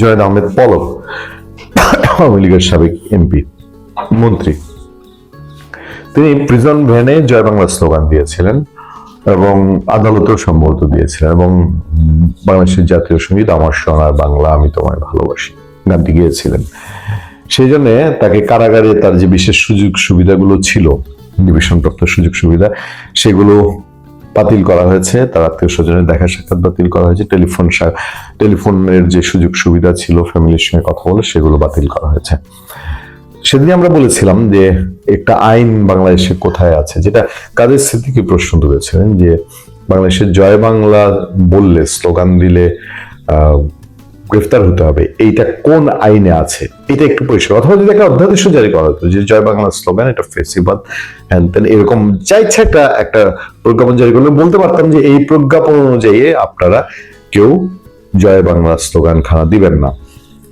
জয়েদ আহমেদ পলক, আওয়ামী লীগের সাবেক এমপি, মন্ত্রী। তিনি প্রিজন ভ্যানে জয় বাংলা স্লোগান দিয়েছিলেন এবং আদালতেও সম্ভবত দিয়েছিলেন এবং বাংলাদেশের জাতীয় সংগীত, আমার সোনার বাংলা, আমি তোমায় ভালোবাসি গানটি গিয়েছিলেন। সেই জন্য তাকে কারাগারে তার যে বিশেষ সুযোগ সুবিধাগুলো ছিল ডিভিশনপ্রাপ্ত সুযোগ সুবিধা, সেগুলো বাতিল করা হয়েছে, তার আত্মীয় স্বজনের দেখা সাক্ষাৎ বাতিল করা হয়েছে, টেলিফোন টেলিফোনের যে সুযোগ সুবিধা ছিল ফ্যামিলির সঙ্গে কথা বলে সেগুলো বাতিল করা হয়েছে। সেদিন আমরা বলেছিলাম যে একটা আইন বাংলাদেশে কোথায় আছে, যেটা কাদের স্মৃতিকে প্রশ্ন তুলেছিলেন? যে বাংলাদেশের জয় বাংলা বললে, স্লোগান দিলে গ্রেফতার হতে হবে। এইটা কোন আইনে আছে? এটা একটু পরিষ্কার। অথবা যদি একটা অধ্যাদেশ জারি করা হতো যে জয় বাংলা স্লোগান, এটা ফেসিবাদ, হ্যান তেন এরকম যা ইচ্ছা একটা একটা প্রজ্ঞাপন জারি করলে বলতে পারতাম যে এই প্রজ্ঞাপন অনুযায়ী আপনারা কেউ জয় বাংলা স্লোগান খানা দিবেন না।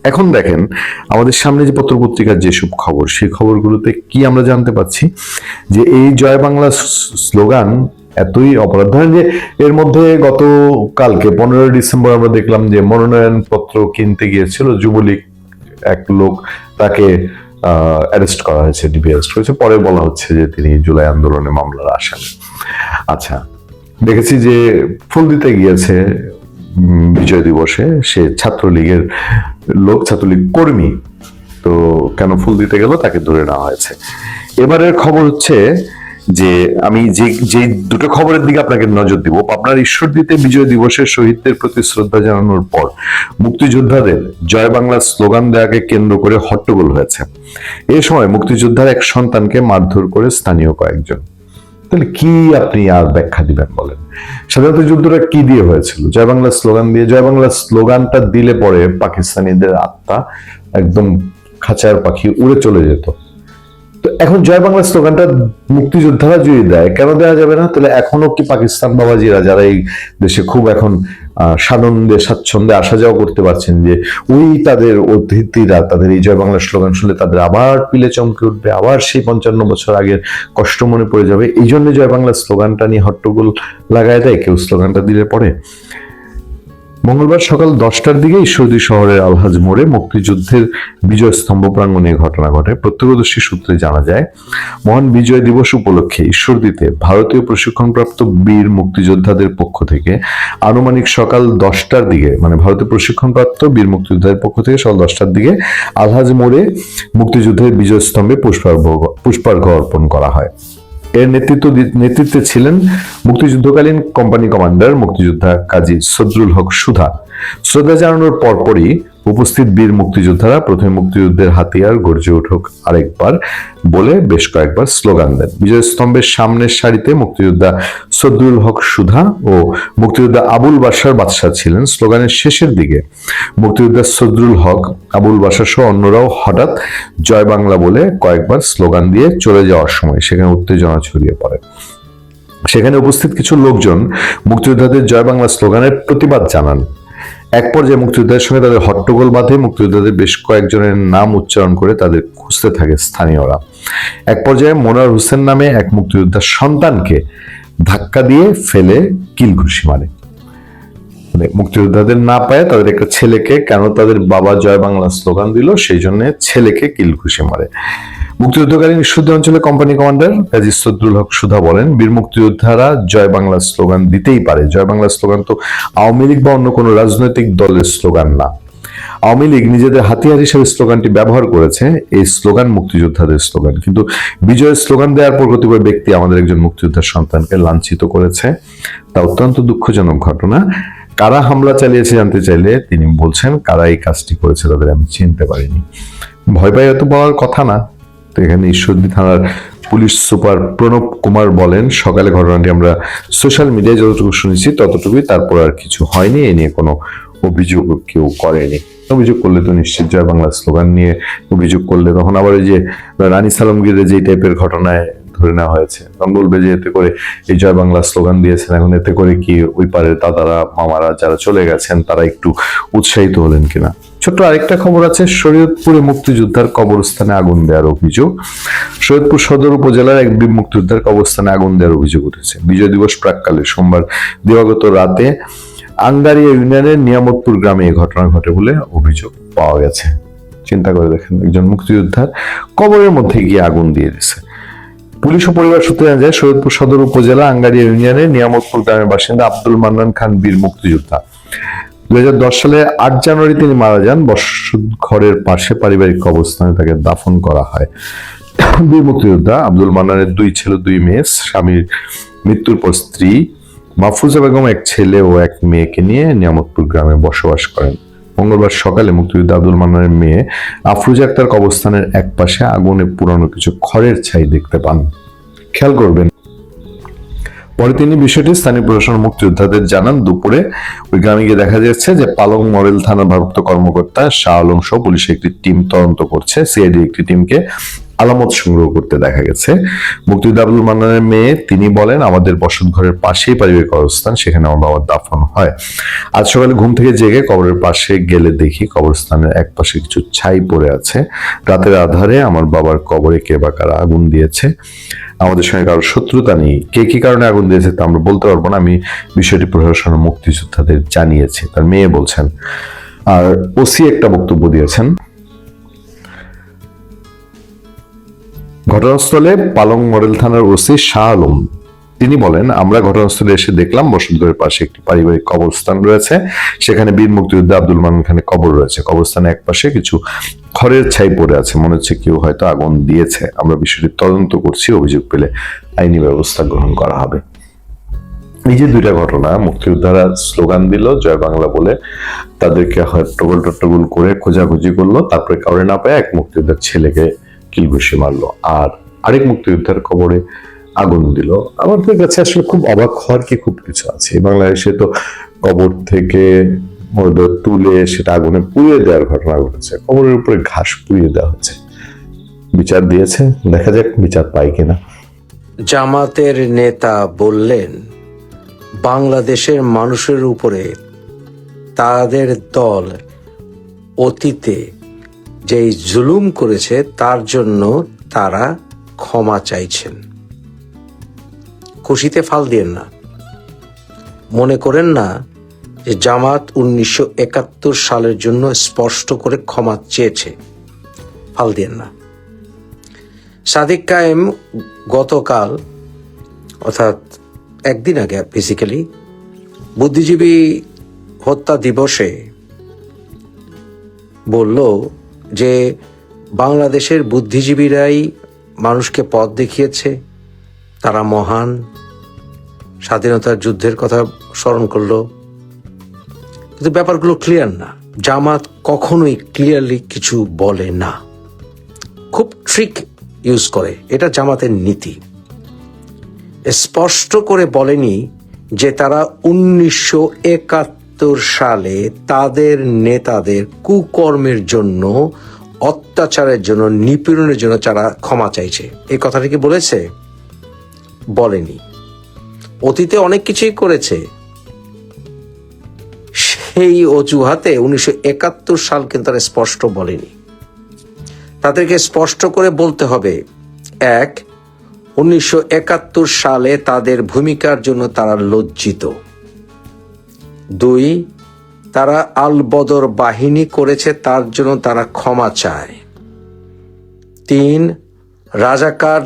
এখন দেখেন, আমাদের সামনে যে পত্র পত্রিকার যেসব খবর, সেই খবরগুলোতে কি আমরা জানতে পাচ্ছি? যে এই জয় বাংলা স্লোগান এতই অপরাধ। ধরেন যে এর মধ্যে গত কালকে পনেরোই ডিসেম্বর আমরা দেখলাম যে মনোনয়ন পত্র কিনতে গিয়েছিল যুবলীগ এক লোক, তাকে অ্যারেস্ট করা হয়েছে ডিবি অ্যারেস্ট করেছে। পরে বলা হচ্ছে যে তিনি জুলাই আন্দোলনে মামলার আসামি। আচ্ছা দেখেছি যে ফুল দিতে গিয়েছে বিজয় দিবসে। সে ছাত্রলীগের লোক, ছাত্রলীগ কর্মী। তো কেন ফুল দিতে গেল? তাকে ধরে নেওয়া হয়েছে। এবারের খবর হচ্ছে যে আমি যে যে দুটো খবরের দিকে আপনাকে নজর দিব আপনার ঈশ্বর দিতে বিজয় দিবসের শহীদদের প্রতি শ্রদ্ধা জানানোর পর মুক্তিযোদ্ধাদের জয় বাংলা স্লোগান দেওয়াকে কেন্দ্র করে হট্টগোল হয়েছে। এ সময় মুক্তিযোদ্ধার এক সন্তানকে মারধর করে স্থানীয় কয়েকজন। তাহলে কি আপনি আর ব্যাখ্যা দিবেন বলেন? স্বাধীনতা যুদ্ধটা কি দিয়ে হয়েছিল? জয় বাংলা স্লোগান দিয়ে, জয় বাংলা স্লোগানটা দিলে পরে পাকিস্তানিদের আত্মা একদম খাঁচার পাখি উড়ে চলে যেত। তো এখন জয় বাংলা স্লোগানটা মুক্তিযোদ্ধারা যদি দেয়, কেন দেওয়া যাবে না? তাহলে এখনও কি পাকিস্তান বাবাজিরা যারা এই দেশে খুব এখন সানন্দে, স্বাচ্ছন্দ্যে আসা যাওয়া করতে পারছেন যে, ওই তাদের অতিথিরা, তাদের এই জয় বাংলা স্লোগান শুনলে তাদের আবার পিলে চমকে উঠবে, আবার সেই পঞ্চান্ন বছর আগের কষ্ট মনে পড়ে যাবে। এই জন্য জয় বাংলা স্লোগানটা নিয়ে হট্টগোল লাগায় দেয়, কেউ স্লোগানটা দিলে পরে। মঙ্গলবার সকাল দশটার দিকে ঈশ্বরদী শহরের আলহাজ মোড়ে মুক্তিযুদ্ধের বিজয় স্তম্ভ প্রাঙ্গণে ঘটনা ঘটে। প্রত্যক্ষদর্শী সূত্রে জানা যায়, মহান বিজয় দিবস উপলক্ষে ঈশ্বরদীতে ভারতীয় প্রশিক্ষণপ্রাপ্ত বীর মুক্তিযোদ্ধাদের পক্ষ থেকে আনুমানিক সকাল দশটার দিকে মানে ভারতীয় প্রশিক্ষণপ্রাপ্ত বীর মুক্তিযোদ্ধাদের পক্ষ থেকে সকাল দশটার দিকে আলহাজ মোড়ে মুক্তিযুদ্ধের বিজয় স্তম্ভে পুষ্পার্ঘ পুষ্পার্ঘ অর্পণ করা হয়। এর নেতৃত্ব নেতৃত্বে ছিলেন মুক্তিযুদ্ধকালীন কোম্পানি কমান্ডার মুক্তিযোদ্ধা কাজী সদরুল হক সুধা। শ্রদ্ধা জানানোর পরপরই উপস্থিত বীর মুক্তিযোদ্ধারা প্রথমে মুক্তিযুদ্ধের হাতিয়ার গর্জে উঠুক আরেকবার বলে বেশ কয়েকবার স্লোগান দেন। বিজয় স্তম্ভের সামনের সারিতে মুক্তিযোদ্ধা সদরুল হক সুধা ও মুক্তিযোদ্ধা আবুল বাসার বাদশাহ ছিলেন। স্লোগানের শেষের দিকে মুক্তিযোদ্ধা সদরুল হক, আবুল বাসা সহ অন্যরাও হঠাৎ জয় বাংলা বলে কয়েকবার স্লোগান দিয়ে চলে যাওয়ার সময় সেখানে উত্তেজনা ছড়িয়ে পড়ে। সেখানে উপস্থিত কিছু লোকজন মুক্তিযোদ্ধাদের জয় বাংলা স্লোগানের প্রতিবাদ জানান। এক পর্যায়ে মুক্তিযোদ্ধাদের সঙ্গে তাদের হট্টগোল বাঁধে। মুক্তিযোদ্ধাদের বেশ কয়েকজনের নাম উচ্চারণ করে তাদের খুঁজতে থাকে স্থানীয়রা। এক পর্যায়ে মোনার হোসেন নামে এক মুক্তিযোদ্ধার সন্তানকে ধাক্কা দিয়ে ফেলে কিল ঘুষি মারে। মানে মুক্তিযোদ্ধাদের না পায়, তাদের একটা ছেলেকে, কেন তাদের বাবা জয় বাংলা স্লোগান দিল, সেই জন্য ছেলেকে কিল ঘুষি মারে। মুক্তিযুদ্ধকালীন ঈশ্বরদী অঞ্চলে কোম্পানি কমান্ডার কাজী সদরুল হক সুধা বলেন, বীর মুক্তিযোদ্ধারা জয় বাংলা স্লোগান দিতেই পারে। জয় বাংলা স্লোগান তো আওয়ামী লীগ বা অন্য কোনো রাজনৈতিক দলের স্লোগান না। আওয়ামী লীগ নিজেদের হাতিয়ার হিসেবে স্লোগানটি ব্যবহার করেছে, এই স্লোগান মুক্তিযোদ্ধাদের স্লোগান। কিন্তু বিজয়ের স্লোগান দেওয়ার পর কতিপয় ব্যক্তি আমাদের একজন মুক্তিযোদ্ধার সন্তানকে লাঞ্ছিত করেছে। তা অত্যন্ত দুঃখজনক ঘটনা। কারা হামলা চালিয়েছে জানতে চাইলে তিনি বলছেন, কারা এই কাজটি করেছে তাদের আমি চিনতে পারিনি। ভয় পাই এত পাওয়ার কথা না। তো এখানে ঈশ্বরদী থানার পুলিশ সুপার প্রণব কুমার বলেন, সকালে ঘটনাটি আমরা সোশ্যাল মিডিয়ায় যতটুকু শুনেছি ততটুকুই, তারপর আর কিছু হয়নি। এ নিয়ে কোনো অভিযোগ কেউ করেনি। অভিযোগ করলে তো নিশ্চিত জয় বাংলা স্লোগান নিয়ে অভিযোগ করলে তখন আবার এই যে রানী সালামগীরের যে টাইপের ঘটনায় ধরে নেওয়া হয়েছে। বলবে যে এতে করে এই জয় বাংলা স্লোগান দিয়েছেন, এখন এতে করে কি ওই পারের দাদারা, মামারা যারা চলে গেছেন, তারা একটু উৎসাহিত হলেন কিনা? ছোট্ট আরেকটা খবর আছে, শরীয়তপুরে মুক্তিযোদ্ধার কবরস্থানে আগুন দেওয়ার অভিযোগ। শরীয়তপুর সদর উপজেলার এক বীর মুক্তিযোদ্ধার কবরস্থানে আগুন দেওয়ার অভিযোগ উঠেছে। বিজয় দিবস প্রাককালে সোমবার দিবাগত রাতে আঙ্গারিয়া ইউনিয়নের নিয়ামতপুর গ্রামে এই ঘটনা ঘটে বলে অভিযোগ পাওয়া গেছে। চিন্তা করে দেখেন, একজন মুক্তিযোদ্ধার কবরের মধ্যে গিয়ে আগুন দিয়ে দিছে পুলিশ ও পরিবার সূত্রে জানা যায়, সৈয়দপুর সদর উপজেলা আঙ্গারিয়া ইউনিয়নের নিয়ামতপুর গ্রামের বাসিন্দা আব্দুল মান্নান খান বীর মুক্তিযোদ্ধা। দু হাজার দশ সালে আট জানুয়ারি তিনি মারা যান। বসত ঘরের পাশে পারিবারিক অবস্থানে তাকে দাফন করা হয়। বীর মুক্তিযোদ্ধা আব্দুল মান্নানের দুই ছেলে, দুই মেয়ে, স্বামীর মৃত্যুর পর স্ত্রী মাহফুজা বেগম, এক ছেলে ও এক মেয়েকে নিয়ে নিয়ামতপুর গ্রামে বসবাস করেন। মঙ্গলবার সকালে মুক্তিযোদ্ধা আব্দুল মান্নানের মেয়ে আফরুজা আক্তার কবরস্থানের এক পাশে আগুনে পুরানো কিছু খড়ের ছাই দেখতে পান। খেয়াল করবেন। পরে তিনি বিষয়টি স্থানীয় প্রশাসন মুক্তিযোদ্ধাদের জানান। দুপুরে ওই গ্রামে গিয়ে দেখা যাচ্ছে যে পালং মডেল থানার ভারপ্রাপ্ত কর্মকর্তা শাহ আলম সহ পুলিশের একটি টিম তদন্ত করছে। সিআইডি একটি টিমকে আলামত সংগ্রহ করতে দেখা গেছে। মুক্তিযোদ্ধা আব্দুল মান্নানের মেয়ে, তিনি বলেন, আমাদের বসত ঘরের পাশেই পারিবারিক অবস্থান সেখানে আমার বাবার দাফন হয়। আজ সকালে ঘুম থেকে জেগে কবরের পাশে গেলে দেখি কবরস্থানের এক পাশে কিছু ছাই পড়ে আছে। রাতের আধারে আমার বাবার কবরে কে বা কারা আগুন দিয়েছে, আমাদের সঙ্গে কারোর শত্রুতা নেই। কে কি কারণে আগুন দিয়েছে তা আমরা বলতে পারব না। আমি বিষয়টি প্রশাসন মুক্তিযোদ্ধাদের জানিয়েছি। তার মেয়ে বলছেন, আর ওসি একটা বক্তব্য দিয়েছেন ঘটনাস্থলে পালং মডেল থানার ওসি শাহ আলম। তিনি বলেন, আমরা ঘটনাস্থলে এসে দেখলাম বসন্তরের পাশে একটি পারিবারিক কবরস্থান রয়েছে। সেখানে বীর মুক্তিযোদ্ধা আব্দুল মান খানের কবর রয়েছে। কবরস্থানের এক পাশে কিছু খড়ের ছাই পড়ে আছে। মনে হচ্ছে কেউ হয়তো আগুন দিয়েছে। আমরা বিষয়টি তদন্ত করছি। অভিযোগ পেলে আইনি ব্যবস্থা গ্রহণ করা হবে। এই যে দুইটা ঘটনা, মুক্তিযোদ্ধারা স্লোগান দিল, জয় বাংলা বলে তাদেরকে হট্টগোল টট্টগোল করে খোঁজাখুঁজি করল। তারপরে কাউরে না পায় এক মুক্তিযোদ্ধার ছেলেকে কিলঘুষি মারলো। আর আরেক মুক্তিযোদ্ধার কবরে আগুন দিল। আমাদের কাছে আসলে খুব অবাক হওয়ার কি খুব কিছু আছে। বাংলাদেশে তো কবর থেকে মরদেহ তুলে সেটা আগুনে পুড়িয়ে দেওয়ার ঘটনা ঘটেছে। কবরের উপরে ঘাস পুড়িয়ে দেওয়া হচ্ছে। বিচার দিয়েছে। দেখা যাক বিচার পাই কিনা। জামাতের নেতা বললেন, বাংলাদেশের মানুষের উপরে তাদের দল অতীতে যেই জুলুম করেছে, তার জন্য তারা ক্ষমা চাইছেন। খুশিতে ফাল দিয়েন না। মনে করেন না যে জামাত উনিশশো একাত্তর সালের জন্য স্পষ্ট করে ক্ষমা চেয়েছে। ফাল দিয়েন না। সাদিক কায়েম গতকাল, অর্থাৎ একদিন আগে বেসিক্যালি বুদ্ধিজীবী হত্যা দিবসে বলল যে বাংলাদেশের বুদ্ধিজীবীরাই মানুষকে পথ দেখিয়েছে, তারা মহান। স্বাধীনতার যুদ্ধের কথা স্মরণ করল। কিন্তু ব্যাপারগুলো ক্লিয়ার না। জামাত কখনোই ক্লিয়ারলি কিছু বলে না। খুব ট্রিক ইউজ করে। এটা জামাতের নীতি। স্পষ্ট করে বলেনি যে তারা উনিশশো একাত্তর একাত্তর সালে তাদের নেতাদের কুকর্মের জন্য, অত্যাচারের জন্য, নিপীড়নের জন্য তারা ক্ষমা চাইছে। এই কথাটি কি বলেছে? বলেনি। অতীতে অনেক কিছুই করেছে। সেই অজুহাতে উনিশশো একাত্তর সাল কিন্তু তারা স্পষ্ট বলেনি। তাদেরকে স্পষ্ট করে বলতে হবে, এক, উনিশশো সালে তাদের ভূমিকার জন্য তারা লজ্জিত। দুই, তারা আল বদর বাহিনী করেছে, তার জন্য তারা ক্ষমা চায়। তিন, রাজাকার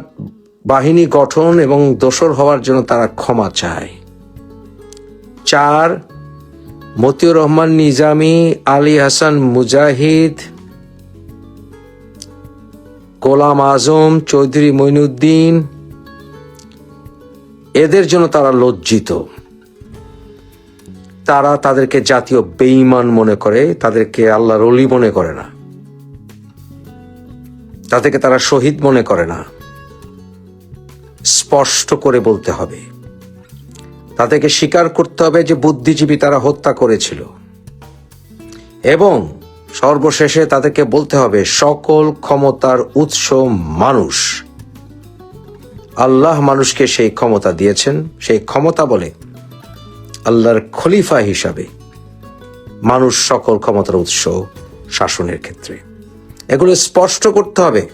বাহিনী গঠন এবং দোসর হওয়ার জন্য তারা ক্ষমা চায়। চার, মতিউর রহমান নিজামী, আলী হাসান মুজাহিদ, গোলাম আজম, চৌধুরী মইনুদ্দিন, এদের জন্য তারা লজ্জিত। তারা তাদেরকে জাতীয় বেঈমান মনে করে, তাদেরকে আল্লাহর অলি মনে করে না। তাদেরকে তারা শহীদ মনে করে না। স্পষ্ট করে বলতে হবে, তাদেরকে স্বীকার করতে হবে যে বুদ্ধিজীবী তারা হত্যা করেছিল। এবং সর্বশেষে তাদেরকে বলতে হবে, সকল ক্ষমতার উৎস মানুষ। আল্লাহ মানুষকে সেই ক্ষমতা দিয়েছেন, সেই ক্ষমতা বলে আল্লাহর খলিফা হিসাবে মানুষ সকল ক্ষমতার উৎস শাসনের ক্ষেত্রে। এগুলো স্পষ্ট করতে হবে।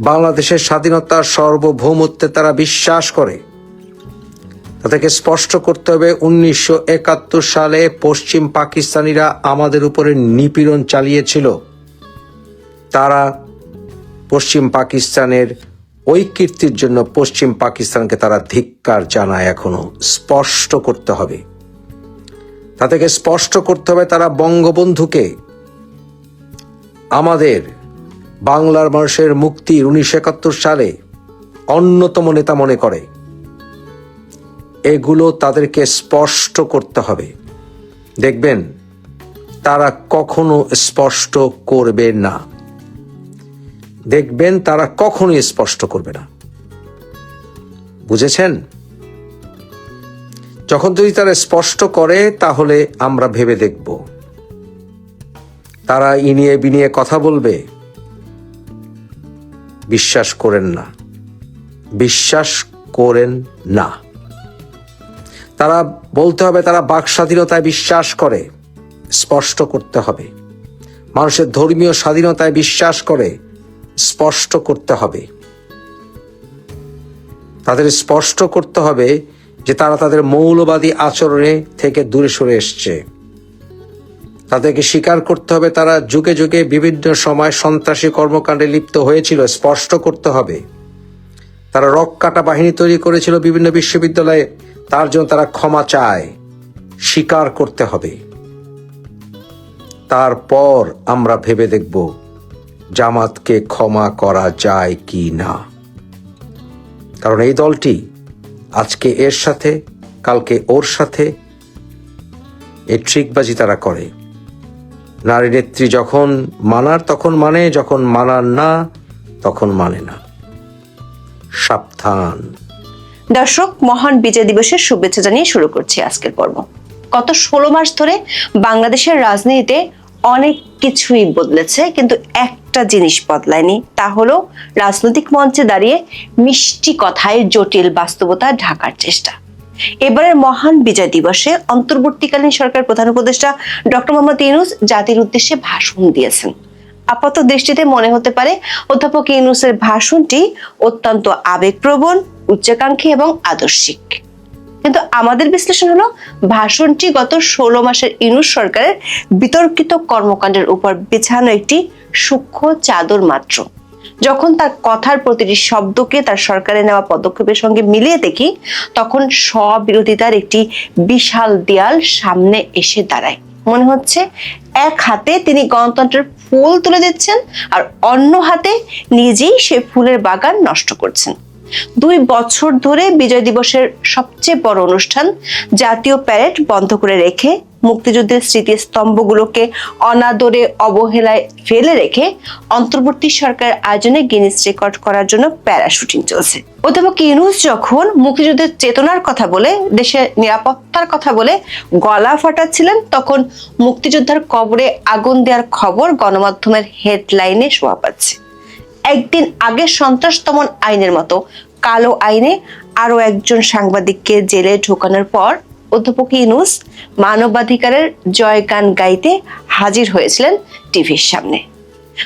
বাংলাদেশের স্বাধীনতার সার্বভৌমত্বে তারা বিশ্বাস করে। তাদেরকে স্পষ্ট করতে হবে, উনিশশো একাত্তর সালে পশ্চিম পাকিস্তানিরা আমাদের উপরে নিপীড়ন চালিয়েছিল। তারা পশ্চিম পাকিস্তানের ওই কীর্তির জন্য পশ্চিম পাকিস্তানকে তারা ধিক্কার জানায় এখনও। স্পষ্ট করতে হবে। তাদেরকে স্পষ্ট করতে হবে তারা বঙ্গবন্ধুকে। আমাদের বাংলার মানুষের মুক্তির উনিশশো একাত্তর সালে অন্যতম নেতা মনে করে। এগুলো তাদেরকে স্পষ্ট করতে হবে। দেখবেন, তারা কখনো স্পষ্ট করবে না। দেখবেন তারা কখনোই স্পষ্ট করবে না। বুঝেছেন? যখন যদি তারা স্পষ্ট করে, তাহলে আমরা ভেবে দেখব। তারা ইনিয়ে বিনিয়ে কথা বলবে। বিশ্বাস করেন না। বিশ্বাস করেন না। তারা বলতে হবে, তারা বাক স্বাধীনতায় বিশ্বাস করে। স্পষ্ট করতে হবে। মানুষের ধর্মীয় স্বাধীনতায় বিশ্বাস করে। স্পষ্ট করতে হবে। তাদের স্পষ্ট করতে হবে যে তারা তাদের মৌলবাদী আচরণে থেকে দূরে সরে এসছে। তাদেরকে স্বীকার করতে হবে তারা যুগে যুগে বিভিন্ন সময় সন্ত্রাসী কর্মকাণ্ডে লিপ্ত হয়েছিল, স্পষ্ট করতে হবে। তারা রক কাটা বাহিনী তৈরি করেছিল বিভিন্ন বিশ্ববিদ্যালয়ে, তার জন্য তারা ক্ষমা চায়, স্বীকার করতে হবে। তারপর আমরা ভেবে দেখব জামাতকে ক্ষমা করা যায় কি না? কারণ এই দলটি আজকে এর সাথে, কালকে ওর সাথে এই ট্রিকবাজি তারা করে। নারী নেত্রী যখন মানার, তখন মানে যখন মানার না, তখন মানে না। সাবধান। দর্শক, মহান বিজয় দিবসের শুভেচ্ছা জানিয়ে শুরু করছি আজকের পর্ব। গত ষোলো মাস ধরে বাংলাদেশের রাজনীতিতে অনেক কিছুই বদলেছে, কিন্তু একটা জিনিস বদলায়নি, তা হলো রাজনৈতিক মঞ্চে দাঁড়িয়ে মিষ্টি কথায় জটিল বাস্তবতা ঢাকার চেষ্টা। এবারের মহান বিজয় দিবসে অন্তর্বর্তীকালীন সরকার প্রধান উপদেষ্টা ডক্টর মোহাম্মদ ইউনুস জাতির উদ্দেশ্যে ভাষণ দিয়েছেন। আপাত দৃষ্টিতে মনে হতে পারে অধ্যাপক ইউনুসের ভাষণটি অত্যন্ত আবেগপ্রবণ, উচ্চাকাঙ্ক্ষী এবং আদর্শিক। কিন্তু আমাদের বিশ্লেষণ হলো ভাষণটি গত ষোলো মাসের ইউনুস সরকারের বিতর্কিত কর্মকাণ্ডের উপর বিছানো একটি সূক্ষ্ম চাদর মাত্র। যখন তার কথার প্রতিটি শব্দকে তার সরকারে নেওয়া পদক্ষেপের সঙ্গে মিলিয়ে দেখি, তখন স্ববিরোধিতার একটি বিশাল দেয়াল সামনে এসে দাঁড়ায়। মনে হচ্ছে এক হাতে তিনি গণতন্ত্রের ফুল তুলে দিচ্ছেন আর অন্য হাতে নিজেই সে ফুলের বাগান নষ্ট করছেন। দুই বছর ধরে বিজয় দিবসের সবচেয়ে বড় অনুষ্ঠান জাতীয় প্যারেড বন্ধ করে রেখে মুক্তিযুদ্ধের স্মৃতিস্তম্ভগুলোকে অনাদরে অবহেলায় ফেলে রেখে অন্তর্বর্তী সরকার আয়োজনে গিনিস রেকর্ড করার জন্য প্যারাশুটিং চলছে। অধ্যাপক ইউনুস যখন মুক্তিযুদ্ধের চেতনার কথা বলে, দেশের নিরাপত্তার কথা বলে গলা ফাটাচ্ছিলেন, তখন মুক্তিযোদ্ধার কবরে আগুন দেওয়ার খবর গণমাধ্যমের হেডলাইনে শোভা পাচ্ছে। একদিন আগে সন্ত্রাস দমন আইনের মতো। কালো আইনে আরও একজন সাংবাদিককে জেলে ঢোকানোর পর অধ্যাপক ইউনুস মানবাধিকারের জয়গান গাইতে হাজির হয়েছিলেন টিভির সামনে।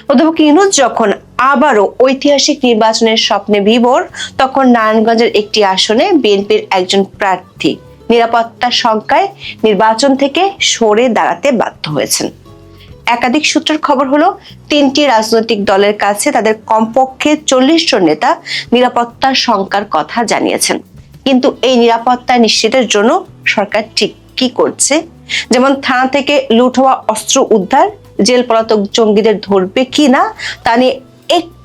অধ্যাপক ইউনুস যখন আবারও ঐতিহাসিক নির্বাচনের স্বপ্নে বিভোর, তখন নারায়ণগঞ্জের একটি আসনে বিএনপির একজন প্রার্থী নিরাপত্তার শঙ্কায় নির্বাচন থেকে সরে দাঁড়াতে বাধ্য হয়েছেন। একাধিক সূত্রের খবর হলো, তিনটি রাজনৈতিক দলের কাছে তাদের কমপক্ষে চল্লিশ জন নেতা নিরাপত্তা শঙ্কার কথা জানিয়েছেন। কিন্তু এই নিরাপত্তা নিশ্চিতের জন্য সরকার ঠিক কি করছে? যেমন থানা থেকে লুট হওয়া অস্ত্র উদ্ধার, জেল পলাতক জঙ্গিদের ধরবে কি না তা নিয়ে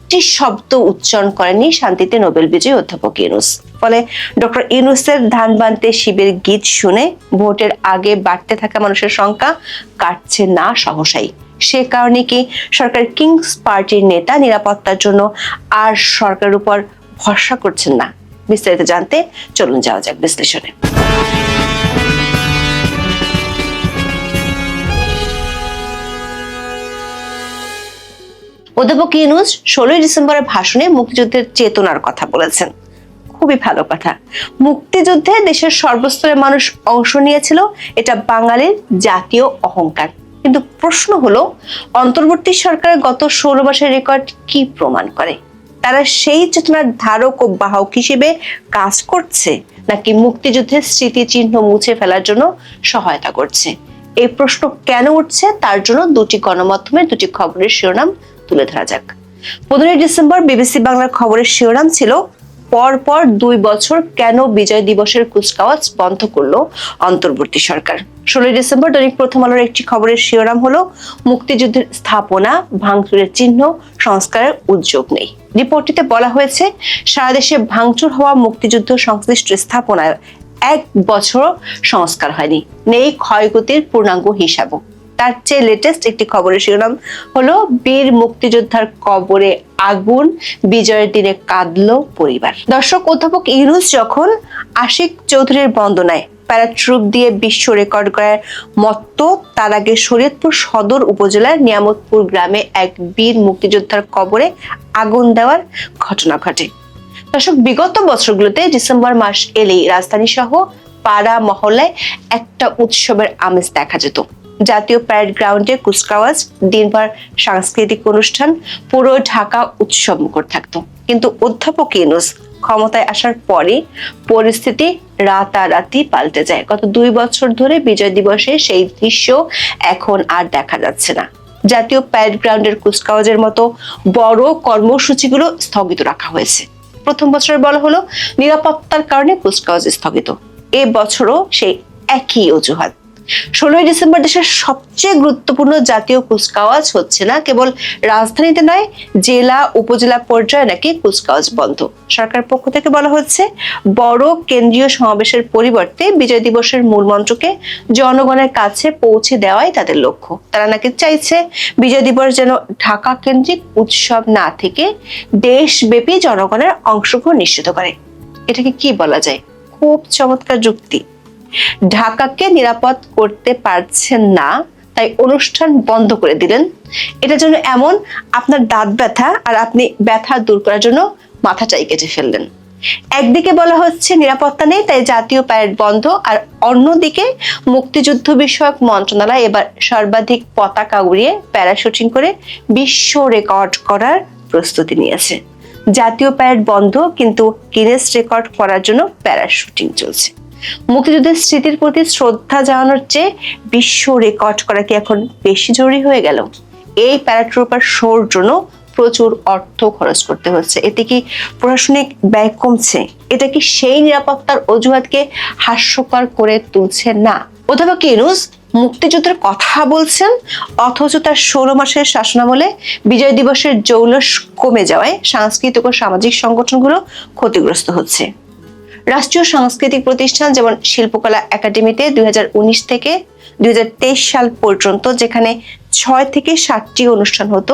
একটি শব্দ উচ্চারণ করেনি শান্তিতে নোবেল বিজয়ী অধ্যাপক ইউনুস। ফলে ডক্টর ইউনুসের ধান বানতে শিবের গীত শুনে ভোটের আগে বাড়তে থাকা মানুষের সংখ্যা কাটছে না সহসাই। সে কারণে কি সরকার কিংস পার্টির নেতা নিরাপত্তার জন্য আর সরকারের উপর ভরসা করছেন না? বিস্তারিত জানতে চলুন যাওয়া যাক বিশ্লেষণে। অধ্যাপক ইউনুস ষোলোই ডিসেম্বরের ভাষণে মুক্তিযুদ্ধের চেতনার কথা বলেছেন। খুবই ভালো কথা। মুক্তিযুদ্ধে দেশের সর্বস্তরের মানুষ অংশ নিয়েছিল, এটা বাঙালির জাতীয় অহংকার। কিন্তু প্রশ্ন হলো, অন্তর্বর্তী সরকারের গত ষোলো মাসের রেকর্ড কি প্রমাণ করে? তারা সেই চেতনার ধারক ও বাহক হিসেবে কাজ করছে, নাকি মুক্তিযুদ্ধের স্মৃতিচিহ্ন মুছে ফেলার জন্য সহায়তা করছে? এই প্রশ্ন কেন উঠছে? তার জন্য দুটি গণমাধ্যমের দুটি খবরের শিরোনাম তুলে ধরা যাক। পনেরোই ডিসেম্বর বিবিসি বাংলার খবরের শিরোনাম ছিল পর পর দুই বছর কেন বিজয় দিবসের কুচকাওয়াজ বন্ধ করল অন্তর্বর্তী সরকার? ষোলোই ডিসেম্বর দৈনিক প্রথম আলোর একটি খবরের শিরোনাম হলো, মুক্তিযুদ্ধের স্থাপনা, ভাঙচুরের চিহ্ন, সংস্কারের উদ্যোগ নেই। রিপোর্টটিতে বলা হয়েছে, সারা দেশে ভাঙচুর হওয়া মুক্তিযুদ্ধ সংশ্লিষ্ট স্থাপনায় এক বছর সংস্কার হয়নি। নেই ক্ষয়ক্ষতির পূর্ণাঙ্গ হিসাবও। তার চেয়ে লেটেস্ট একটি খবরের শিরোনাম হলো বীর মুক্তিযোদ্ধার কবরে আগুন, বিজয়ের দিনে কাঁদলো পরিবার। দর্শক, অধ্যাপক ইউনুস যখন আশিক চৌধুরীর বন্দনায় প্যারাট্রুপ দিয়ে বিশ্ব রেকর্ড করার মত্ত, তার আগে শরীয়তপুর সদর উপজেলার নিয়ামতপুর গ্রামে এক বীর মুক্তিযোদ্ধার কবরে আগুন দেওয়ার ঘটনা ঘটে। দর্শক, বিগত বছরগুলোতে ডিসেম্বর মাস এলেই রাজধানী সহ পাড়া মহল্লায় একটা উৎসবের আমেজ দেখা যেত। জাতীয় প্যারেড গ্রাউন্ডে কুচকাওয়াজ, দিনভর সাংস্কৃতিক অনুষ্ঠান, পুরো ঢাকা উৎসব মুখর থাকত। কিন্তু অধ্যাপক ইউনুস ক্ষমতায় আসার পরে পরিস্থিতি রাতারাতি পাল্টে যায়। গত দুই বছর ধরে বিজয় দিবসে সেই দৃশ্য এখন আর দেখা যাচ্ছে না। জাতীয় প্যারেড গ্রাউন্ডের কুচকাওয়াজের মতো বড় কর্মসূচিগুলো স্থগিত রাখা হয়েছে। প্রথম বছরে বলা হলো, নিরাপত্তার কারণে কুচকাওয়াজ স্থগিত। এ বছরও সেই একই অজুহাত। ষোলোই ডিসেম্বর দেশের সবচেয়ে গুরুত্বপূর্ণ জাতীয় কুচকাওয়াজ হচ্ছে না, কেবল রাজধানীতে নয়, জেলা, উপজেলা পর্যায়ে নাকি কুচকাওয়াজ বন্ধ। সরকার পক্ষ থেকে বলা হচ্ছে, বড় কেন্দ্রীয় সমাবেশের পরিবর্তে বিজয় দিবসের মূল মন্ত্রকে জনগণের কাছে পৌঁছে দেওয়াই তাদের লক্ষ্য। তারা নাকি চাইছে, বিজয় দিবস যেন ঢাকা কেন্দ্রিক উৎসব না থেকে দেশব্যাপী জনগণের অংশগ্রহণ নিশ্চিত করে। এটাকে কি বলা যায়? খুব চমৎকার যুক্তি। ঢাকাকে নিরাপদ করতে পারছেন না, তাই অনুষ্ঠান বন্ধ করে দিলেন। এটা যেন এমন আপনার দাঁত ব্যথা আর আপনি ব্যথা দূর করার জন্য মাথাটাই কেটে ফেললেন। একদিকে বলা হচ্ছে নিরাপত্তা নেই, তাই জাতীয় প্যারেড বন্ধ, আর অন্যদিকে মুক্তিযুদ্ধ বিষয়ক মন্ত্রণালয় এবার সর্বাধিক পতাকা উড়িয়ে প্যারাশুটিং করে বিশ্ব রেকর্ড করার প্রস্তুতি নিয়েছে। জাতীয় প্যারেড বন্ধ, কিন্তু গিনেস রেকর্ড করার জন্য প্যারাশুটিং চলছে। মুক্তিযুদ্ধের স্মৃতির প্রতি শ্রদ্ধা জানানোর চেয়ে বিশ্ব রেকর্ড করা কি এখন বেশি জরুরি হয়ে গেল? এই প্যারাট্রুপার শোর জন্য প্রচুর অর্থ খরচ করতে হচ্ছে। এতে কি প্রশাসনিক ব্যয় কমছে? এটা কি সেই নিরাপত্তার অজুহাতকে হাস্যকর করে তুলছে? না। অধ্যাপক ইউনুস মুক্তিযুদ্ধের কথা বলছেন, অথচ তার ষোলো মাসের শাসনামলে বিজয় দিবসের জৌলস কমে যাওয়ায় সাংস্কৃতিক ও সামাজিক সংগঠনগুলো ক্ষতিগ্রস্ত হচ্ছে। রাষ্ট্রীয় সাংস্কৃতিক প্রতিষ্ঠান যেমন শিল্পকলা একাডেমিতে দু হাজার উনিশ থেকে দু হাজার তেইশ সাল পর্যন্ত যেখানে ছয় থেকে সাতটি অনুষ্ঠান হতো,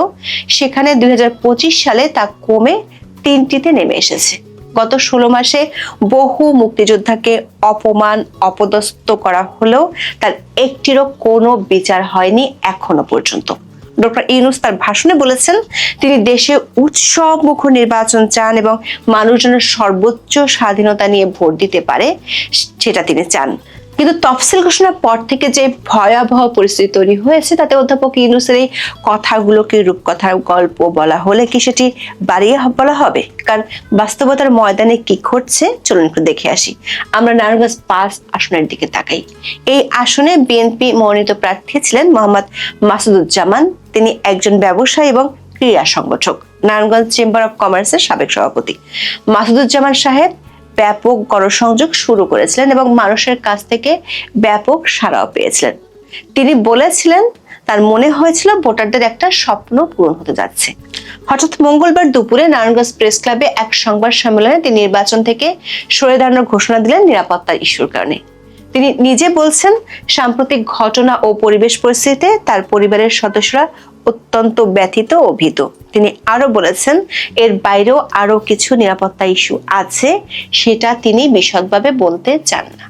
সেখানে দুই হাজার পঁচিশ সালে তা কমে তিনটিতে নেমে এসেছে। গত ষোলো মাসে বহু মুক্তিযোদ্ধাকে অপমান, অপদস্থ করা হলেও তার একটিরও কোনো বিচার হয়নি এখনও পর্যন্ত। ডক্টর ইউনুস তার ভাষণে বলেছেন, তিনি দেশে উৎসব মুখ নির্বাচন চান এবং মানুষজনের সর্বোচ্চ স্বাধীনতা নিয়ে ভোট দিতে পারে, সেটা তিনি চান। কিন্তু তফসিল ঘোষণার পর থেকে যে ভয়াবহ পরিস্থিতি তৈরি হয়েছে, তাতে অধ্যাপক ইউনুসের এই কথাগুলোকে রূপকথার গল্প বলা হলে কি সেটি বাড়িয়ে বলা হবে? কারণ বাস্তবতার ময়দানে কি ঘটছে, চলুন একটু দেখে আসি। আমরা নারায়ণগঞ্জ পাঁচ আসনের দিকে তাকাই। এই আসনে বিএনপি মনোনীত প্রার্থী ছিলেন মোহাম্মদ মাসুদুজ্জামান। তিনি একজন ব্যবসায়ী এবং ক্রীড়া সংগঠক, নারায়ণগঞ্জ চেম্বার অফ কমার্সের সাবেক সভাপতি। মাসুদুজ্জামান সাহেব ব্যাপক গণসংযোগ শুরু করেছিলেন এবং মানুষের কাছ থেকে ব্যাপক সাড়াও পেয়েছিলেন। তিনি বলেছিলেন, তার মনে হয়েছিল ভোটারদের একটা স্বপ্ন পূরণ হতে যাচ্ছে। হঠাৎ মঙ্গলবার দুপুরে নারায়ণগঞ্জ প্রেস ক্লাবে এক সংবাদ সম্মেলনে তিনি নির্বাচন থেকে সরে দাঁড়ানোর ঘোষণা দিলেন নিরাপত্তার ইস্যুর কারণে। তিনি নিজে বলছেন, সাম্প্রতিক ঘটনা ও পরিবেশ পরিস্থিতিতে তার পরিবারের সদস্যরা অত্যন্ত ব্যথিত ও ভীত। তিনি আরও বলেছেন, এর বাইরেও আরও কিছু নিরাপত্তা ইস্যু আছে, সেটা তিনি বিশদভাবে বলতে চান না।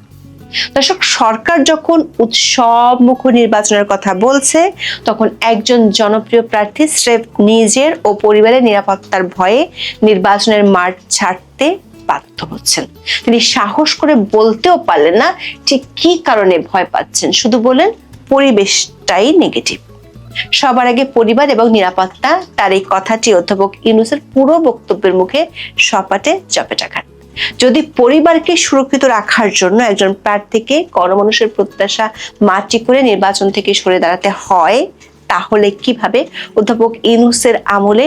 দর্শক, সরকার যখন উৎসব মুখ নির্বাচনের কথা বলছে, তখন একজন জনপ্রিয় প্রার্থী স্রেফ নিজের ও পরিবারের নিরাপত্তার ভয়ে নির্বাচনের মাঠ ছাড়তে বাধ্য হচ্ছেন। তিনি সাহস করে বলতেও পারলেন না ঠিক কি কারণে ভয় পাচ্ছেন। শুধু বলেন পরিবেশটাই নেগেটিভ সবার আগে পরিবার এবং নিরাপত্তা, তার এই কথাটি অধ্যাপক ইউনুসের পুরো বক্তব্যের মুখে সপাটে চপেটাঘাত যদি পরিবারকে সুরক্ষিত রাখার জন্য একজন প্রার্থীকে গণমানুষের প্রত্যাশা মাটি করে নির্বাচন থেকে সরে দাঁড়াতে হয়, তাহলে কীভাবে অধ্যাপক ইউনুসের আমলে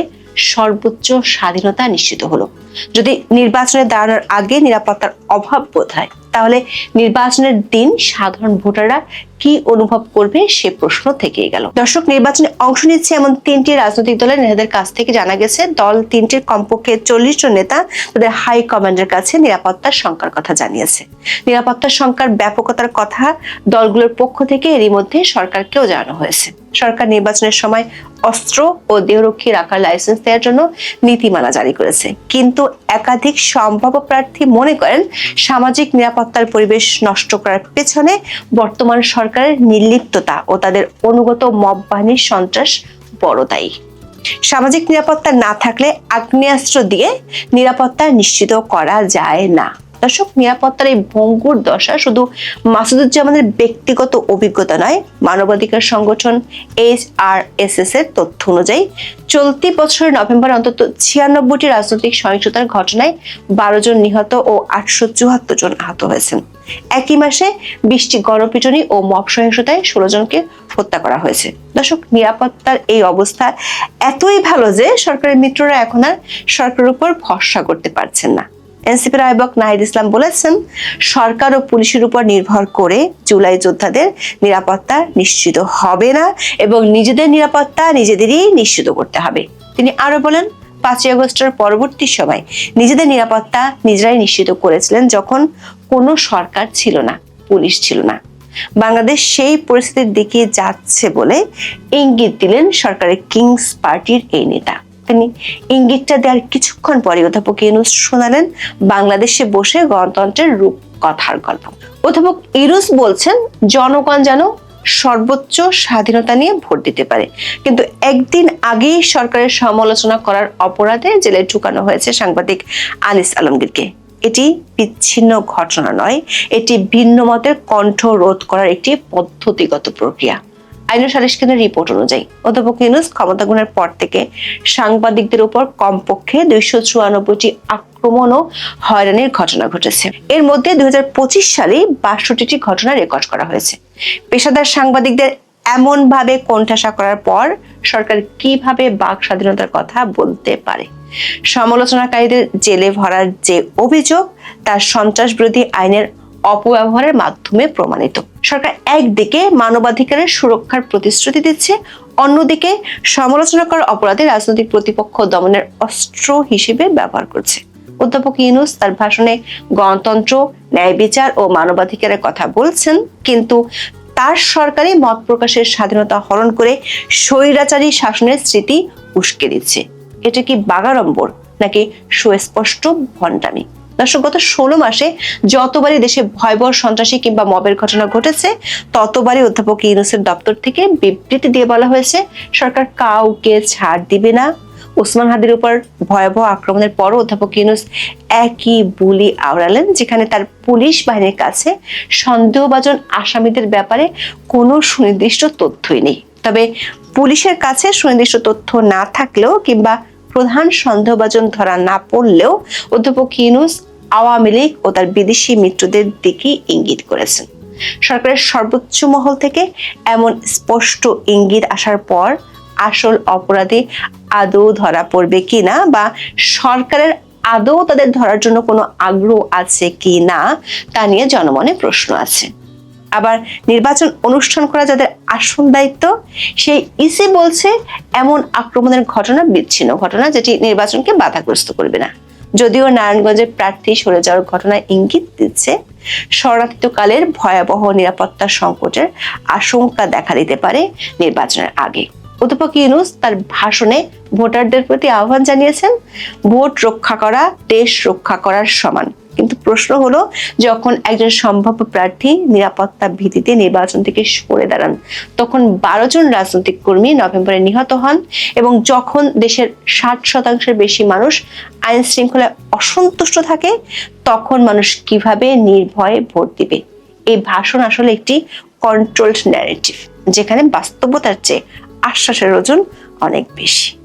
সর্বোচ্চ স্বাধীনতা নিশ্চিত হলো? যদি নির্বাচনে দাঁড়ানোর আগে নিরাপত্তার অভাব বোধ হয়, তাহলে নির্বাচনের দিন সাধারণ ভোটাররা কি অনুভব করবে সে প্রশ্ন থেকেই গেল। দর্শক, নির্বাচনে অংশ নিচ্ছে এমন তিনটি রাজনৈতিক দলের। নেতাদের কাছ থেকে জানা গেছে, দল তিনটির কমপক্ষে চল্লিশ জন নেতা তাদের হাই কমান্ডের কাছে নিরাপত্তার শঙ্কার কথা জানিয়েছে। নিরাপত্তার শঙ্কার ব্যাপকতার কথা দলগুলোর পক্ষ থেকে এরই মধ্যে সরকারকেও জানানো হয়েছে। সরকার নির্বাচনের সময় অস্ত্র ও দেহরক্ষী রাখার লাইসেন্স দেওয়ার জন্য নীতিমালা জারি করেছে। কিন্তু একাধিক সম্ভাব্য প্রার্থী মনে করেন, সামাজিক নিরাপত্তার পরিবেশ নষ্ট করার পেছনে বর্তমান সরকারের নির্লিপ্ততা ও তাদের অনুগত মব বাহিনীর সন্ত্রাস বড় দায়ী। সামাজিক নিরাপত্তা না থাকলে আগ্নেয়াস্ত্র দিয়ে নিরাপত্তা নিশ্চিত করা যায় না। দর্শক নিরাপত্তার এই ভঙ্গুর দশা শুধু মাসুদুজ্জামানের ব্যক্তিগত অভিজ্ঞতা নয়, মানবাধিকার সংগঠন এইচ আর এস এস এর তথ্য অনুযায়ী চলতি বছরের নভেম্বর অন্তত ছিয়ানব্বইটি রাজনৈতিক সহিংসতার ঘটনায় বারো জন নিহত ও আটশো চুয়াত্তর জন আহত হয়েছেন। একই মাসে বিশটি গণপিটুনি ও মব সহিংসতায় ষোলো জনকে হত্যা করা হয়েছে। দর্শক, নিরাপত্তার এই অবস্থা এতই ভালো যে সরকারের মিত্ররা এখন আর সরকারের উপর ভরসা করতে পারছেন না। এনসিপির আইবক নাহিদ ইসলাম বলেছেন, সরকার ও পুলিশের উপর নির্ভর করে জুলাই যোদ্ধাদের নিরাপত্তা নিশ্চিত হবে না এবং নিজেদের নিরাপত্তা নিজেদেরই নিশ্চিত করতে হবে। তিনি আরও বলেন, পাঁচই আগস্টের পরবর্তী সময় নিজেদের নিরাপত্তা নিজেরাই নিশ্চিত করেছিলেন যখন কোনো সরকার ছিল না, পুলিশ ছিল না। বাংলাদেশ সেই পরিস্থিতির দিকে যাচ্ছে বলে ইঙ্গিত দিলেন সরকারের কিংস পার্টির এই নেতা। তিনি ইঙ্গিতটা দেওয়ার কিছুক্ষণ পরে অধ্যাপক ইউনুস শোনালেন বাংলাদেশে বসে গণতন্ত্রের রূপ কথার গল্প। অধ্যাপক ইউনুস বলছেন, জনগণ যেন সর্বোচ্চ স্বাধীনতা নিয়ে ভোট দিতে পারে। কিন্তু একদিন আগেই সরকারের সমালোচনা করার অপরাধে জেলে ঢুকানো হয়েছে সাংবাদিক আনিস আলমগীরকে। এটি বিচ্ছিন্ন ঘটনা নয়, এটি ভিন্ন মতের কণ্ঠ রোধ করার একটি পদ্ধতিগত প্রক্রিয়া। আইন ও সালিশ কেন্দ্রের রিপোর্ট অনুযায়ী অধ্যাপক ইউনুস ক্ষমতা গ্রহণের পর থেকে সাংবাদিকদের উপর কমপক্ষে দুইশো চুয়ানব্বইটি আক্রমণ ও হয়রানির ঘটনা ঘটেছে। এর মধ্যে দুই হাজার পঁচিশ সালে বাষট্টিটি ঘটনা রেকর্ড করা হয়েছে। পেশাদার সাংবাদিকদের এমন ভাবে কোণঠাসা করার পর সরকার কীভাবে বাক স্বাধীনতার কথা বলতে পারে? সমালোচনাকারীদের জেলে ভরার যে অভিযোগ, তার সন্ত্রাস বিরোধী আইনের অপব্যবহারের মাধ্যমে প্রমাণিত। সরকার একদিকে মানবাধিকারের সুরক্ষার প্রতিশ্রুতি দিচ্ছে, অন্যদিকে সমালোচনা করার অপরাধে রাজনৈতিক প্রতিপক্ষ দমনের অস্ত্র হিসেবে ব্যবহার করছে। অধ্যাপক ইউনুস তার ভাষণে গণতন্ত্র, ন্যায় বিচার ও মানবাধিকারের কথা বলছেন, কিন্তু তার সরকারি মত প্রকাশের স্বাধীনতা হরণ করে স্বৈরাচারী শাসনের স্মৃতি উস্কে দিচ্ছে। এটা কি বাগাড়ম্বর নাকি সুস্পষ্ট ভণ্ডামি? দর্শক, গত ষোলো মাসে যতবারই দেশে ভয়াবহ সন্ত্রাসী কিংবা মবের ঘটনা ঘটেছে, ততবারই অধ্যাপক ইউনুসের দপ্তর থেকে বিবৃতি দিয়ে বলা হয়েছে, সরকার কাউকে ছাড় দিবে না। ওসমান হাদির উপর ভয়াবহ আক্রমণের পরও অধ্যাপক ইউনুস একই বুলি আওড়ালেন, যেখানে তার পুলিশ বাহিনীর কাছে সন্দেহভাজন আসামিদের ব্যাপারে কোনো সুনির্দিষ্ট তথ্যই নেই। তবে পুলিশের কাছে সুনির্দিষ্ট তথ্য না থাকলেও কিংবা প্রধান সন্দেহভাজন ধরা না পড়লেও অধ্যাপক ইউনুস আওয়ামী লীগ ও তার বিদেশি মিত্রদের দিকেই ইঙ্গিত করেছেন সরকারের সর্বোচ্চ মহল থেকে এমন স্পষ্ট ইঙ্গিত আসার পর আসল অপরাধী আদৌ ধরা পড়বে কিনা বা সরকারের আদৌ তাদের ধরার জন্য কোনো আগ্রহ আছে কি না তা নিয়ে জনমনে প্রশ্ন আছে। আবার নির্বাচন অনুষ্ঠান করা যাদের আসল দায়িত্ব, সেই ইসি বলছে এমন আক্রমণের ঘটনা বিচ্ছিন্ন ঘটনা যেটি নির্বাচনকে বাধাগ্রস্ত করবে না। যদিও নারায়ণগঞ্জের প্রার্থী সরে যাওয়ার ঘটনা ইঙ্গিত দিচ্ছে, শরণার্থীকালের ভয়াবহ নিরাপত্তা সংকটের আশঙ্কা দেখা দিতে পারে নির্বাচনের আগে। অধ্যাপক ইউনুস তার ভাষণে ভোটারদের প্রতি আহ্বান জানিয়েছেন, ভোট রক্ষা করা, দেশ রক্ষা করার সমান। কিন্তু প্রশ্ন হলো, যখন একজন সম্ভাব্য প্রার্থী নিরাপত্তা ভীতিতে নির্বাচন থেকে সরে দাঁড়ান, তখন বারো জন রাজনৈতিক কর্মী নভেম্বরে নিহত হন এবং যখন দেশের ষাট শতাংশের বেশি মানুষ আইন শৃঙ্খলায় অসন্তুষ্ট থাকে, তখন মানুষ কীভাবে নির্ভয়ে ভোট দিবে? এই ভাষণ আসলে একটি কন্ট্রোলড ন্যারেটিভ যেখানে বাস্তবতার চেয়ে আশ্বাসের ওজন অনেক বেশি।